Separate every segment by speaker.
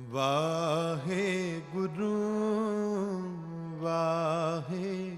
Speaker 1: ਵਾਹਿਗੁਰੂ ਵਾਹਿਗੁਰੂ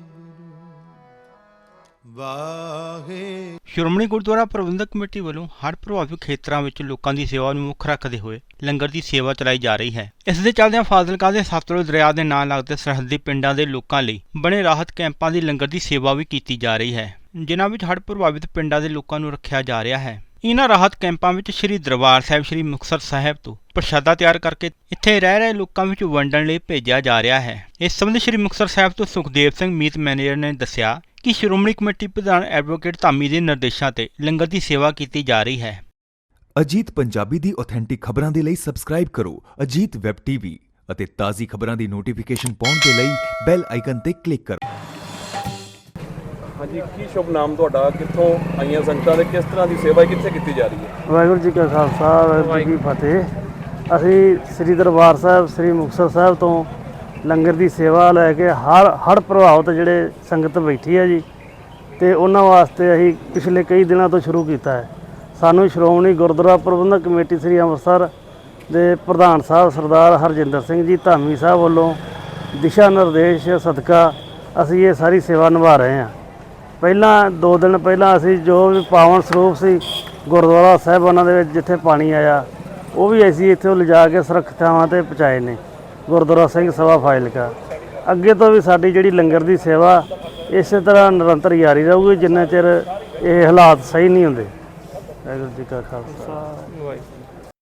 Speaker 1: ਵਾਹਿ
Speaker 2: ਸ਼੍ਰੋਮਣੀ ਗੁਰਦੁਆਰਾ ਪ੍ਰਬੰਧਕ ਕਮੇਟੀ ਵੱਲੋਂ ਹੜ੍ਹ ਪ੍ਰਭਾਵਿਤ ਖੇਤਰਾਂ ਵਿੱਚ ਲੋਕਾਂ ਦੀ ਸੇਵਾ ਨੂੰ ਮੁੱਖ ਰੱਖਦੇ ਹੋਏ ਲੰਗਰ ਦੀ ਸੇਵਾ ਚਲਾਈ ਜਾ ਰਹੀ ਹੈ। ਇਸ ਦੇ ਚੱਲਦਿਆਂ ਫਾਜ਼ਿਲਕਾ ਦੇ ਸਤਲੁਜ ਦਰਿਆ ਦੇ ਨਾਲ ਲੱਗਦੇ ਸਰਹੱਦੀ ਪਿੰਡਾਂ ਦੇ ਲੋਕਾਂ ਲਈ ਬਣੇ ਰਾਹਤ ਕੈਂਪਾਂ ਦੀ ਲੰਗਰ ਦੀ ਸੇਵਾ ਵੀ ਕੀਤੀ ਜਾ ਰਹੀ ਹੈ, ਜਿਨ੍ਹਾਂ ਵਿੱਚ ਹੜ੍ਹ ਪ੍ਰਭਾਵਿਤ ਪਿੰਡਾਂ ਦੇ ਲੋਕਾਂ ਨੂੰ ਰੱਖਿਆ ਜਾ ਰਿਹਾ ਹੈ। ਇਹਨਾਂ ਰਾਹਤ ਕੈਂਪਾਂ ਵਿੱਚ ਸ੍ਰੀ ਦਰਬਾਰ ਸਾਹਿਬ, ਸ੍ਰੀ ਮੁਕਤਸਰ ਸਾਹਿਬ ਤੋਂ ਪ੍ਰਸ਼ਾਦਾ ਤਿਆਰ ਕਰਕੇ ਇੱਥੇ ਰਹਿ ਰਹੇ ਲੋਕਾਂ ਵਿੱਚ ਵੰਡਣ ਲਈ ਭੇਜਿਆ ਜਾ ਰਿਹਾ ਹੈ। ਇਸ ਸੰਬੰਧੀ ਸ੍ਰੀ ਮੁਕਤਸਰ ਸਾਹਿਬ ਤੋਂ ਸੁਖਦੇਵ ਸਿੰਘ ਮੀਤ ਮੈਨੇਜਰ ਨੇ ਦੱਸਿਆ ਕਿ ਸ਼੍ਰੋਮਣੀ ਕਮੇਟੀ ਪ੍ਰਧਾਨ ਐਡਵੋਕੇਟ ਧਾਮੀ ਦੇ ਨਿਰਦੇਸ਼ਾਂ ਤੇ ਲੰਗਰ ਦੀ ਸੇਵਾ ਕੀਤੀ ਜਾ ਰਹੀ ਹੈ।
Speaker 3: ਅਜੀਤ ਪੰਜਾਬੀ ਦੀ ਆਥੈਂਟਿਕ ਖਬਰਾਂ ਦੇ ਲਈ ਸਬਸਕ੍ਰਾਈਬ ਕਰੋ ਅਜੀਤ ਵੈਬ ਟੀਵੀ ਅਤੇ ਤਾਜ਼ੀ ਖਬਰਾਂ ਦੀ ਨੋਟੀਫਿਕੇਸ਼ਨ ਪਾਉਣ ਦੇ ਲਈ ਬੈਲ ਆਈਕਨ ਤੇ ਕਲਿੱਕ ਕਰੋ।
Speaker 4: ਹਾਂਜੀ, ਕੀ ਸ਼ੁਭ ਨਾਮ ਤੁਹਾਡਾ? ਕਿੱਥੋਂ ਆਈਆਂ ਸੰਗਤਾਂ ਦੇ ਕਿਸ ਤਰ੍ਹਾਂ ਦੀ ਸੇਵਾ ਕਿੱਥੇ ਕੀਤੀ ਜਾ ਰਹੀ ਹੈ?
Speaker 5: ਵਾਹਿਗੁਰੂ ਜੀ ਕਾ ਖਾਲਸਾ, ਵਾਹਿਗੁਰੂ ਜੀ ਕੀ ਫਤਿਹ। ਅਸੀਂ ਸ੍ਰੀ ਦਰਬਾਰ ਸਾਹਿਬ, ਸ੍ਰੀ ਮੁਕਤਸਰ ਸਾਹਿਬ ਤੋਂ ਲੰਗਰ ਦੀ ਸੇਵਾ ਲੈ ਕੇ ਹਰ ਹੜ ਪ੍ਰਭਾਵਿਤ ਜਿਹੜੇ ਸੰਗਤ ਬੈਠੀ ਹੈ ਜੀ, ਤੇ ਉਹਨਾਂ ਵਾਸਤੇ ਅਸੀਂ ਪਿਛਲੇ ਕਈ ਦਿਨਾਂ ਤੋਂ ਸ਼ੁਰੂ ਕੀਤਾ ਹੈ। ਸਾਨੂੰ ਸ਼੍ਰੋਮਣੀ ਗੁਰਦੁਆਰਾ ਪ੍ਰਬੰਧਕ ਕਮੇਟੀ ਸ੍ਰੀ ਅੰਮ੍ਰਿਤਸਰ ਦੇ ਪ੍ਰਧਾਨ ਸਾਹਿਬ ਸਰਦਾਰ ਹਰਜਿੰਦਰ ਸਿੰਘ ਜੀ, ਧਾਮੀ ਸਾਹਿਬ ਵੱਲੋਂ ਦਿਸ਼ਾ ਨਿਰਦੇਸ਼, ਸਦਕਾ ਅਸੀਂ ਇਹ ਸਾਰੀ ਸੇਵਾ ਨਿਭਾ ਰਹੇ ਹਾਂ। ਪਹਿਲਾਂ, ਦੋ ਦਿਨ ਪਹਿਲਾਂ ਅਸੀਂ ਜੋ ਵੀ ਪਾਵਨ ਸਰੂਪ ਸੀ, ਗੁਰਦੁਆਰਾ ਸਾਹਿਬਾਨਾਂ ਦੇ ਵਿੱਚ ਜਿੱਥੇ ਪਾਣੀ ਆਇਆ, ਉਹ ਵੀ ਅਸੀਂ ਇੱਥੇ ਲਿਜਾ ਕੇ ਸੁਰੱਖਿਅਤ ਥਾਵਾਂ ਤੇ ਪਹੁੰਚਾਏ ਨੇ, ਗੁਰਦੁਆਰਾ ਸਿੰਘ ਸਭਾ ਫਾਜ਼ਿਲਕਾ। ਅੱਗੇ ਤੋਂ ਵੀ ਸਾਡੀ ਜਿਹੜੀ ਲੰਗਰ ਦੀ ਸੇਵਾ, ਇਸੇ ਤਰ੍ਹਾਂ ਨਿਰੰਤਰ ਜਾਰੀ ਰਹੂਗੀ, ਜਿੰਨਾ ਚਿਰ ਇਹ ਹਾਲਾਤ ਸਹੀ ਨਹੀਂ ਹੁੰਦੇ। ਵਾਹਿਗੁਰੂ ਜੀ ਕਾ ਖਾਲਸਾ। ਵਾਹਿਗੁਰੂ